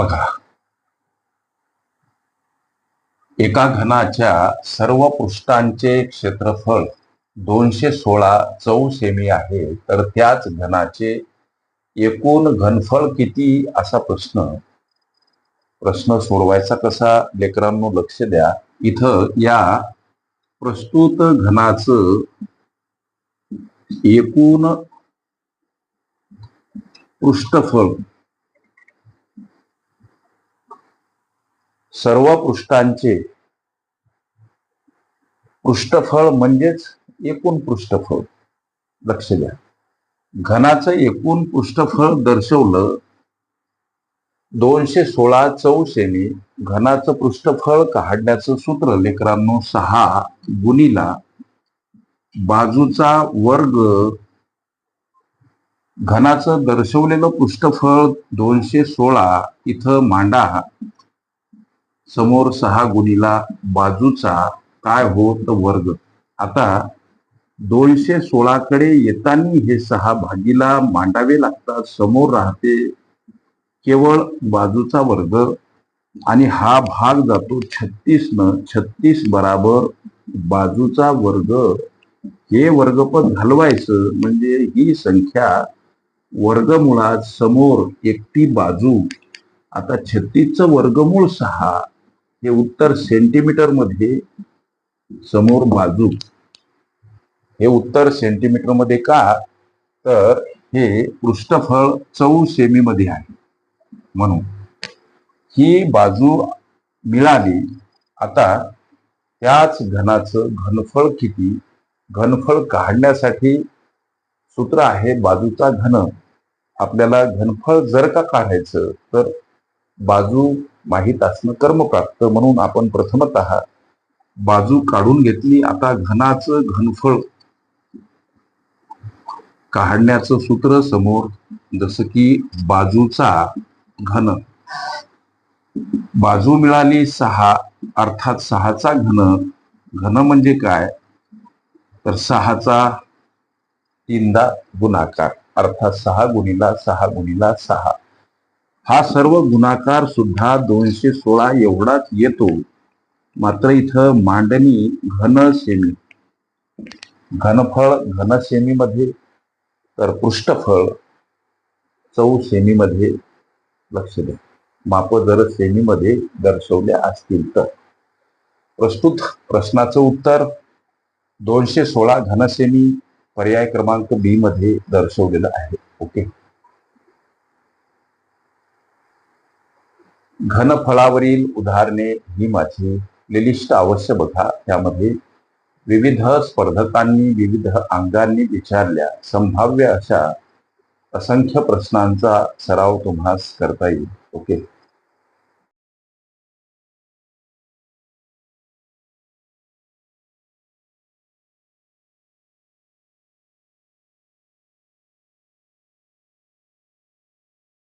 बघा एका घनाच्या सर्व पृष्ठांचे क्षेत्रफळ दोनशे सोळा चौ सेमी आहे तर त्याच घनाचे एकूण घनफळ किती असा प्रश्न. प्रश्न सोडवायचा कसा? लेकरांनो लक्ष द्या. इथं या प्रस्तुत घनाचं एकूण पृष्ठफळ सर्व पृष्ठांचे पृष्ठफळ म्हणजेच एकूण पृष्ठफळ. लक्ष द्या. घनाचं एकूण पृष्ठफळ दर्शवलं दोनशे सोळा चौशेने घनाचं पृष्ठफळ काढण्याचं सूत्र लेकरांनो सहा गुणीला बाजूचा वर्ग घनाचं दर्शवलेलं पृष्ठफळ दोनशे सोळा इथं मांडा. समोर सहा गुणीला बाजूचा काय होत वर्ग. आता दोनशे सोळाकडे येताना हे सहा भागीला मांडावे लागतात. समोर राहते केवळ बाजूचा वर्ग आणि हा भाग जातो छत्तीस न छत्तीस बराबर बाजूचा वर्ग. हे वर्गपद घालवायचं म्हणजे ही संख्या वर्गमुळात समोर एकटी बाजू. आता छत्तीसचं वर्गमूळ सहा. हे उत्तर सेंटीमीटरमध्ये समोर बाजू. हे उत्तर सेंटीमीटरमध्ये का? तर हे पृष्ठफळ चौ सेमी मध्ये आहे. म्हणून ही बाजू मिळाली आता त्याच घनाचं घनफळ किती? घनफळ काढण्यासाठी सूत्र आहे बाजूचा घन. आपल्याला घनफळ जर का काढायचं तर बाजू माहीत असणं कर्मप्राप्त म्हणून आपण प्रथमत बाजू काढून घेतली. आता घनाचं घनफळ काढण्याचं सूत्र समोर जसं की बाजूचा घन. बाजू मिळाली सहा अर्थात सहाचा घन. घन म्हणजे काय? तर सहाचा तीनदा गुणाकार अर्थात सहा गुणीला सहा गुणीला सहा. हा सर्व गुणाकार सुद्धा दोनशे सोळा एवढाच येतो. मात्र इथं मांडणी घन सेमी. घनफळ घन सेमी मध्ये तर पृष्ठफळ चौ सेमी मध्ये लक्ष द्या. माप जर सेमी मध्ये दर्शवल्या असतील तर. प्रस्तुत प्रश्नाचं उत्तर दोनशे सोळा घनसेमी पर्याय क्रमांक बी मध्ये दर्शवलेलं आहे. ओके? घनफळावरील उदाहरणे ही माझी लिलिष्ट अवश्य बघा. त्यामध्ये विविध स्पर्धकांनी विविध अंगांनी विचारल्या. संभाव्य अशा असंख्य प्रश्नांचा सराव तुम्हास करता येईल. ओके?